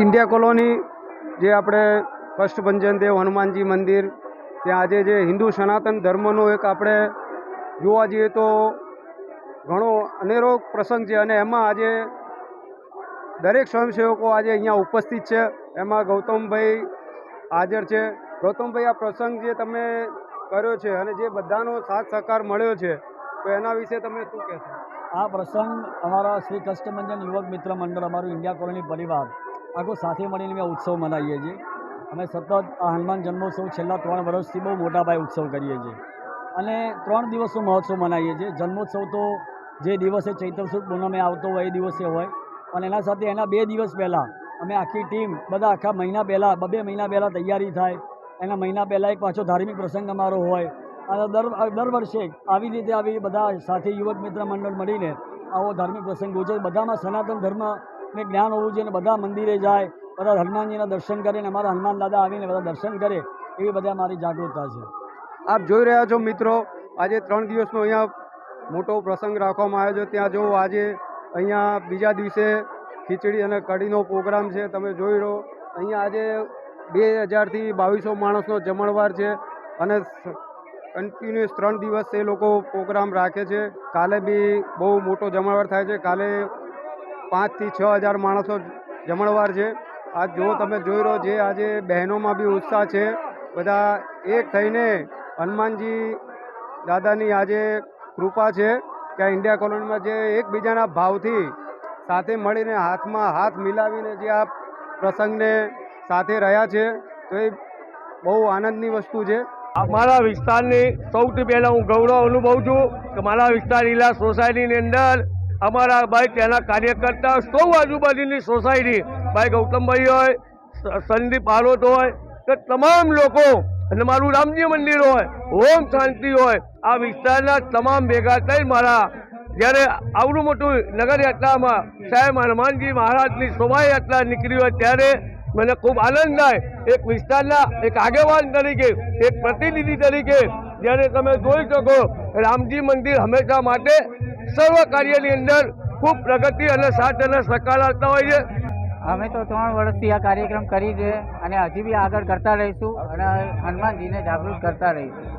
India colony જે આપણે કષ્ટભંજન દેવ હનુમાનજી મંદિર, ત્યાં આજે જે હિન્દુ સનાતન ધર્મનો એક આપણે જોવા જઈએ તો ઘણો અનેરો પ્રસંગ છે અને એમાં આજે દરેક સ્વયંસેવકો આજે અહીંયા ઉપસ્થિત છે. એમાં ગૌતમભાઈ હાજર છે. ગૌતમભાઈ, આ પ્રસંગ જે તમે કર્યો છે અને જે બધાનો સાથ સહકાર મળ્યો છે, તો એના વિશે તમે શું કહેશો? આ પ્રસંગ અમારા શ્રી કષ્ટભંજન યુવક મિત્ર મંડળ, અમારું ઇન્ડિયા કોલોની પરિવાર આખું સાથે મળીને અમે ઉત્સવ મનાવીએ છીએ. અમે સતત આ હનુમાન જન્મોત્સવ છેલ્લા ત્રણ વર્ષથી બહુ મોટા પાયે ઉત્સવ કરીએ છીએ. અને ત્રણ દિવસનો મહોત્સવ મનાવીએ છીએ. જન્મોત્સવ તો જે દિવસે ચૈત્ર સુદ પૂનમે આવતો હોય એ દિવસે હોય. અને એના સાથે એના બે દિવસ પહેલાં અમે આખી ટીમ બધા આખા મહિના પહેલાં બબે મહિના પહેલાં તૈયારી થાય. એના મહિના પહેલાં એક પાછો ધાર્મિક પ્રસંગ અમારો હોય. અને દર દર વર્ષે આવી રીતે આવી બધા સાથે યુવક મિત્ર મંડળ મળીને આવો ધાર્મિક પ્રસંગ ઉજવે. બધામાં સનાતન ધર્મને જ્ઞાન હોવું જોઈએ અને બધા મંદિરે જાય, બધા હનુમાનજીના દર્શન કરે ને અમારા હનુમાન દાદા આવીને બધા દર્શન કરે, એવી બધા મારી જાગૃતતા છે. આપ જોઈ રહ્યા છો મિત્રો, આજે ત્રણ દિવસનો અહીંયા મોટો પ્રસંગ રાખવામાં આવ્યો છે. ત્યાં જો આજે અહીંયા બીજા દિવસે ખીચડી અને કઢીનો પ્રોગ્રામ છે, તમે જોઈ રહો અહીંયા આજે બે હજારથી બાવીસો માણસનો જમણવાર છે અને કન્ટિન્યુઅસ ત્રણ દિવસ એ લોકો પ્રોગ્રામ રાખે છે. કાલે બી બહુ મોટો જમણવાર થાય છે. કાલે પાંચથી છ હજાર માણસો જમણવાર છે. આ જો તમે જોઈ રહો જે આજે બહેનોમાં બી ઉત્સાહ છે. બધા એક થઈને હનુમાનજી દાદાની આજે કૃપા છે કે ઇન્ડિયા કોલોનીમાં જે એકબીજાના ભાવથી સાથે મળીને હાથમાં હાથ મિલાવીને જે આ પ્રસંગને સાથે રહ્યા છે. તો એ બહુ આનંદની વસ્તુ છે. મારા વિસ્તારની સૌથી પહેલાં હું ગૌરવ અનુભવું છું કે મારા વિસ્તાર ઇલા સોસાયટીની અંદર અમારા ભાઈ ત્યાંના કાર્યકર્તા સૌ આજુબાજુની સોસાયટી. ભાઈ ગૌતમભાઈ હોય સંદીપ આરોટ હોય, કે તમામ લોકો, અને મારું રામજી મંદિર હોય, ઓમ શાંતિ હોય, આ વિસ્તારના તમામ ભેગા થઈ મારા, જ્યારે આવડું મોટું નગરયાત્રામાં સાહેબ હનુમાનજી મહારાજની શોભાયાત્રા નીકળી હોય ત્યારે મને ખૂબ આનંદ થાય. એક વિસ્તારના એક આગેવાન તરીકે, એક પ્રતિનિધિ તરીકે, જ્યારે તમે જોઈ શકો, રામજી મંદિર હંમેશા માટે સર્વ કાર્યની અંદર ખૂબ પ્રગતિ અને સાથ અને સહકાર આપતા હોય છે. અમે તો ત્રણ વર્ષથી આ કાર્યક્રમ કરી છે અને હજી બી આગળ કરતા રહીશું અને હનુમાનજીને જાગૃત કરતા રહીશું.